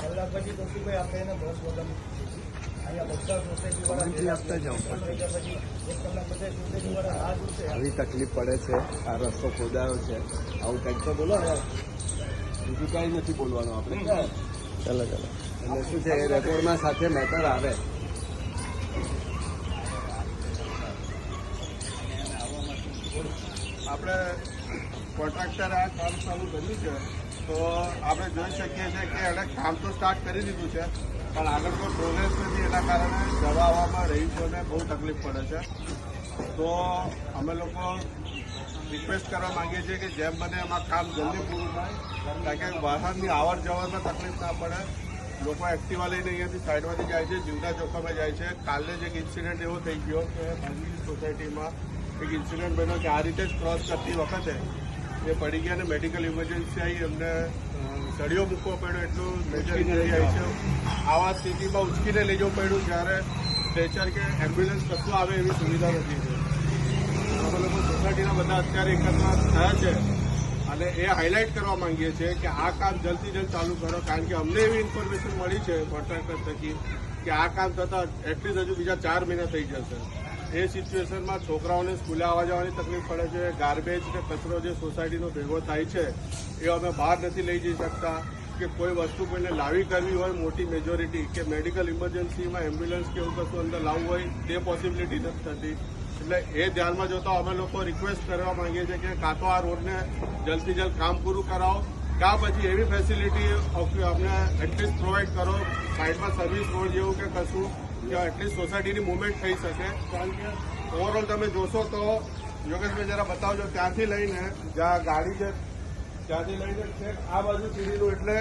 કલાક પછી તો આપણે એને બસ વગર આવી તકલીફ પડે છે આ રસ્તો ખોદાયો છે. આવું કંઈક તો બોલો ને. બીજું કાંઈ નથી બોલવાનું આપણે. ચાલો ચાલો. એટલે શું છે રેકોર્ડમાં સાથે મેટર આવે. આપણે કોન્ટ્રાક્ટરે આ કામ ચાલુ કર્યું છે, તો આપણે જોઈ શકીએ છીએ કે એણે કામ તો સ્ટાર્ટ કરી દીધું છે, પણ આગળ કોઈ પ્રોગ્રેસ નથી, એના કારણે જવા આવવામાં રહીશોને બહુ તકલીફ પડે છે. તો અમે લોકો રિક્વેસ્ટ કરવા માંગીએ છીએ કે જેમ બને એમાં કામ જલ્દી પૂરું થાય, કારણ કે વાહનની આવર જવરમાં તકલીફ ના પડે. લોકો એક્ટિવા લઈને અહીંયાથી સાઈડમાંથી જાય છે જીવના જોખમે જાય છે. કાલે જ એક ઇન્સિડન્ટ એવો થઈ ગયો કે ભાંગી સોસાયટીમાં એક ઇન્સિડન્ટ બન્યો કે આ રીતે જ ક્રોસ કરતી વખતે એ પડી ગયા અને મેડિકલ ઇમરજન્સી આવી એમને સળિયો મૂકવો પડ્યો એટલું મેજર ઇન્જરી આવી છે આવા સ્થિતિમાં ઉચકીને લઈ જવું પડ્યું જ્યારે સ્ટ્રેચર કે એમ્બ્યુલન્સ કશું આવે એવી સુવિધા નથી અમે લોકો સોસાયટીના બધા અત્યારે એકત્ર થયા છે અને એ હાઇલાઇટ કરવા માંગીએ છીએ કે આ કામ જલ્દી જલ્દ ચાલુ કરો કારણ કે અમને એવી ઇન્ફોર્મેશન મળી છે કોન્ટ્રાક્ટર થકી કે આ કામ થતાં એટલીસ્ટ હજુ બીજા ચાર મહિના થઈ જશે. એ સિચ્યુએશનમાં છોકરાઓને સ્કૂલે આવવા જવાની તકલીફ પડે છે. ગાર્બેજ કે કચરો જે સોસાયટીનો ભેગો થાય છે, એ અમે બહાર નથી લઈ જઈ શકતા. કે કોઈ વસ્તુ કોઈને લાવી કરવી હોય મોટી મેજોરિટી કે મેડિકલ ઇમરજન્સીમાં એમ્બ્યુલન્સ કે એવું કશું અંદર લાવવું હોય, તે પોસિબિલિટી નથી થતી. એટલે એ ધ્યાનમાં જોતા અમે લોકો રિક્વેસ્ટ કરવા માંગીએ છીએ કે કાં તો આ રોડને જલ્દથી જલ્દ કામ પૂરું કરાવો. કાં પછી એવી ફેસિલિટી અમને એટલીસ્ટ પ્રોવાઈડ કરો. સાઈડમાં સર્વિસ રોડ જેવું કે કશું. કે એટલીસ્ટ સોસાયટીની મુવમેન્ટ થઈ શકે. કારણ કે ઓવરઓલ તમે જોશો તો યોગેશભાઈ જરા બતાવજો ત્યાંથી લઈને જ્યાં ગાડી છે ત્યાંથી લઈને છેક આ બાજુ સીડીનું એટલે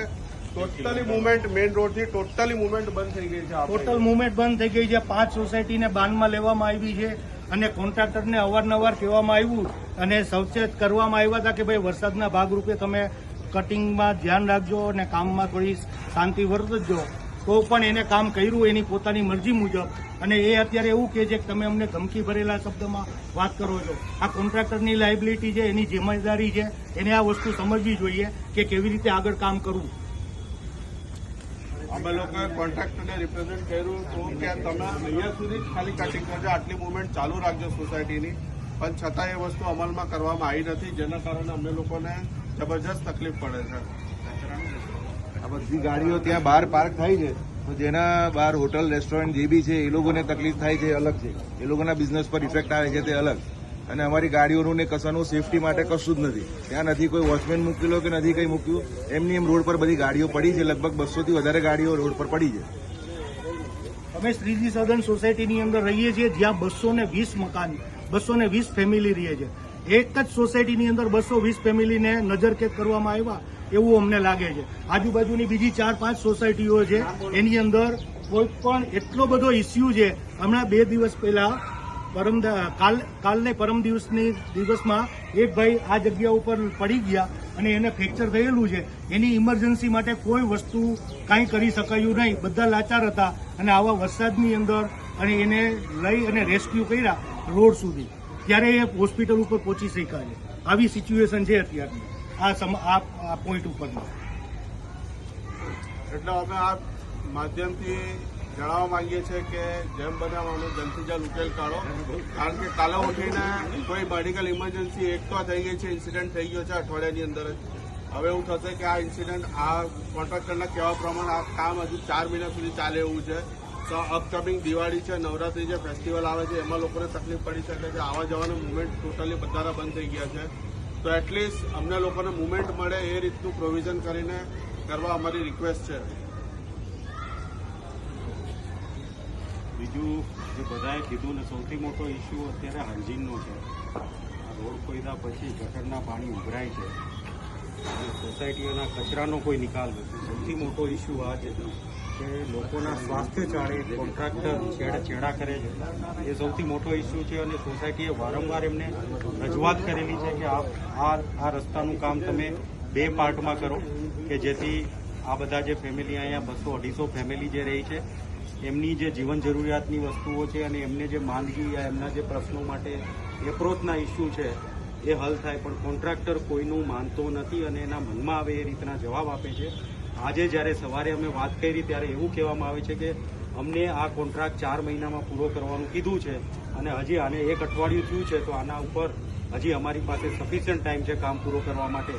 ટોટલી મુવમેન્ટ મેઇન રોડથી ટોટલી મુવમેન્ટ બંધ થઈ ગઈ છે. ટોટલ મુવમેન્ટ બંધ થઈ ગઈ છે. પાંચ સોસાયટીને બાનમાં લેવામાં આવી છે અને કોન્ટ્રાક્ટરને અવારનવાર કહેવામાં આવ્યું અને સવચેત કરવામાં આવ્યા હતા કે ભાઈ વરસાદના ભાગરૂપે તમે કટિંગમાં ધ્યાન રાખજો અને કામમાં થોડી શાંતિ વર્તજો તો પણ એને કામ કર્યું એની પોતાની મરજી મુજબ. અને એ અત્યારે એવું કહે છે કે તમે અમને ધમકી ભરેલા શબ્દમાં વાત કરો છો. આ કોન્ટ્રાક્ટરની લાયબિલિટી છે, એની જિમ્મેદારી છે. એને આ વસ્તુ સમજવી જોઈએ કે કેવી રીતે આગળ કામ કરવું. અમે લોકોએ કોન્ટ્રાક્ટરને રિપ્રેઝેન્ટ કર્યું તો કે તમે અહીંયા સુધી ખાલી કટિંગ કરજો. આટલી મુવમેન્ટ ચાલુ રાખજો સોસાયટીની પણ છતાં એ વસ્તુ અમલમાં કરવામાં આવી નથી, જેના કારણે અમે લોકોને જબરજસ્ત તકલીફ પડે છે. આ બધી ગાડીઓ ત્યાં બહાર પાર્ક થાય છે, તો જેના બહાર હોટલ, રેસ્ટોરન્ટ જે બી છે, એ લોકોને તકલીફ થાય છે અલગ છે. એ લોકોના બિઝનેસ પર ઇફેક્ટ આવે છે તે અલગ. અને અમારી ગાડીઓનું ને કશાનું સેફટી માટે કશું જ નથી. ત્યાં નથી કોઈ વોચમેન મૂકેલો કે નથી કંઈ મૂક્યું. એમની એમ રોડ પર બધી ગાડીઓ પડી છે, લગભગ બસોથી વધારે ગાડીઓ રોડ પર પડી છે. અમે શ્રીજી સદન સોસાયટીની અંદર રહીએ છીએ, જ્યાં બસો ને વીસ મકાન બસો ને વીસ ફેમિલી રહીએ છે. એક જ સોસાયટીની અંદર બસો વીસ ફેમિલીને નજરકેદ કરવામાં આવ્યા. એવું અમને લાગે છે. આજુબાજુની બીજી ચાર, પાંચ સોસાયટીઓ છે, એની અંદર કોઈ પણ એટલો બધો ઇસ્યુ છે. હમણાં બે દિવસ પહેલા પરમ કાલ, કાલને પરમ દિવસની દિવસમાં એક ભાઈ આ જગ્યા ઉપર પડી ગયા અને એને ફ્રેક્ચર થયેલું છે. એની ઇમરજન્સી માટે કોઈ વસ્તુ કાંઈ કરી શકાયું નહીં. બધા લાચાર હતા અને આવા વરસાદની અંદર અને એને લઈ અને રેસ્ક્યુ કર્યા રોડ સુધી. ત્યારે એ હોસ્પિટલ ઉપર પહોંચી શક્યા છે. આવી સિચ્યુએશન છે અત્યારની. આ સમ, આ પોઈન્ટ ઉપરની. એટલે અમે આ માધ્યમથી જણાવવા માંગીએ છીએ કે જેમ આમ આનો જલ્દથી જલ્દ ઉકેલ કાઢો. કારણ કે કાલે ઉઠીને કોઈ મેડિકલ ઇમરજન્સી એક તો થઈ ગઈ છે ઇન્સિડન્ટ થઈ ગયો છે અઠવાડિયાની અંદર જ. હવે એવું થશે કે આ ઇન્સિડન્ટ આ કોન્ટ્રાક્ટરના કહેવા પ્રમાણે આ કામ હજુ ચાર મહિના સુધી ચાલે એવું છે. તો અપકમિંગ દિવાળી છે, નવરાત્રી છે ફેસ્ટિવલ આવે છે, એમાં લોકોને તકલીફ પડી શકે છે. આવા જવાનું મુવમેન્ટ ટોટલી બધાના બંધ થઈ ગયા છે. તો એટલીસ્ટ અમને લોકોને મુવમેન્ટ મળે એ રીતનું પ્રોવિઝન કરીને કરવા અમારી રિક્વેસ્ટ છે. બીજું, જે બધાએ કીધું ને, સૌથી મોટો ઇસ્યુ અત્યારે હાઇજીનનો છે. રોડ ખોદ્યા પછી ગટરના પાણી ઉભરાય છે. અને સોસાયટીઓના કચરાનો કોઈ નિકાલ નથી. સૌથી મોટો ઇસ્યુ આ છે. લોકોના સ્વાસ્થ્ય ચાળે કોન્ટ્રાક્ટર છેડા છેડા કરે છે. એ સૌથી મોટો ઇસ્યુ છે અને સોસાયટીએ વારંવાર એમને રજૂઆત કરેલી છે કે આ આ રસ્તાનું કામ તમે બે પાર્ટમાં કરો, કે જેથી આ બધા જે ફેમિલી અહીંયા બસો અઢીસો ફેમિલી જે રહી છે, એમની જે જીવન જરૂરિયાતની વસ્તુઓ છે અને એમને જે માંદગી એમના જે પ્રશ્નો માટે એપ્રોચના ઇસ્યુ છે, એ હલ થાય. પણ કોન્ટ્રાક્ટર કોઈનું માનતો નથી અને એના મનમાં આવે એ રીતના જવાબ આપે છે. આજે જ્યારે સવારે અમે વાત કરી ત્યારે એવું કહેવામાં આવે છે કે અમને આ કોન્ટ્રાક્ટ ચાર મહિનામાં પૂરો કરવાનું કીધું છે અને હજી આને એક અઠવાડિયું થયું છે, તો આના ઉપર હજી અમારી પાસે સફિશિયન્ટ ટાઈમ છે કામ પૂરો કરવા માટે.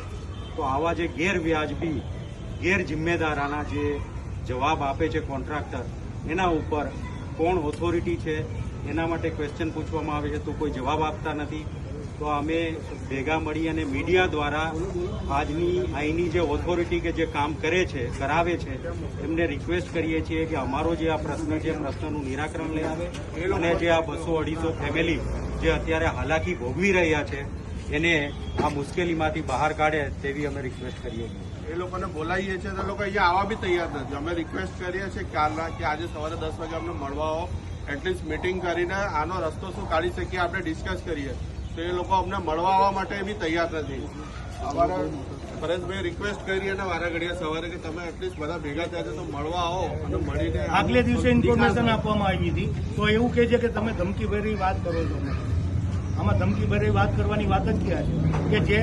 તો આવા જે ગેરવ્યાજબી ગેરજિમ્મેદાર આના જે જવાબ આપે છે કોન્ટ્રાક્ટર, એના ઉપર કોણ ઓથોરિટી છે? એના માટે ક્વેશ્ચન પૂછવામાં આવે છે, તો કોઈ જવાબ આપતા નથી. તો અમે ભેગા મળી અને મીડિયા દ્વારા આજની, અહીંની જે ઓથોરિટી કે જે કામ કરે છે, કરાવે છે, એમને રિક્વેસ્ટ કરીએ છીએ કે અમારો જે આ પ્રશ્ન છે પ્રશ્નનું નિરાકરણ લઈ આવે. અને જે આ બસો અઢીસો ફેમિલી જે અત્યારે હાલાકી ભોગવી રહ્યા છે, એને આ મુશ્કેલીમાંથી બહાર કાઢે તેવી અમે રિક્વેસ્ટ કરીએ છીએ. એ લોકોને બોલાવીએ છીએ, તો લોકો અહીંયા આવવા બી તૈયાર નથી. અમે રિક્વેસ્ટ કરીએ છીએ કાલના કે આજે સવારે દસ વાગે અમને મળવા આવો એટલીસ્ટ મિટિંગ કરીને આનો રસ્તો શું કાઢી શકીએ, આપણે ડિસ્કસ કરીએ. તો એ લોકો અમને મળવા આવવા માટે બી તૈયાર નથી. અમારા પરેશભાઈ રિક્વેસ્ટ કરી અને વારા ઘડીએ સવારે કે તમે એટલીસ્ટ બધા ભેગા થયા છે તો મળવા આવો અને મળીને આગલે દિવસે ઇન્ફોર્મેશન આપવામાં આવી હતી. તો એવું કહે છે કે તમે ધમકી ભરી વાત કરો છો આમાં ધમકી ભરી વાત કરવાની વાત જ ક્યાં છે? કે જે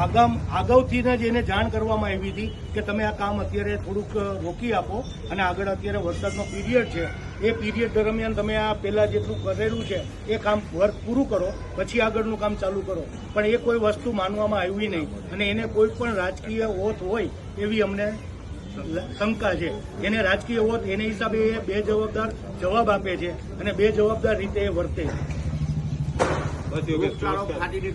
આગામ અગાઉથી જ એને જાણ કરવામાં આવી હતી કે તમે આ કામ અત્યારે થોડુંક રોકી આપો અને આગળ અત્યારે વરસાદનો પીરિયડ છે. એ પીરિયડ દરમિયાન તમે આ પહેલાં જેટલું કરેલું છે એ કામ વર્ક પૂરું કરો પછી આગળનું કામ ચાલુ કરો. પણ એ કોઈ વસ્તુ માનવામાં આવી નહીં અને એને કોઈ પણ રાજકીય ઓથ હોય એવી અમને શંકા છે. એને રાજકીય હોત એને હિસાબે એ બે જવાબદાર જવાબ આપે છે અને બે જવાબદાર રીતે એ વર્તે. છે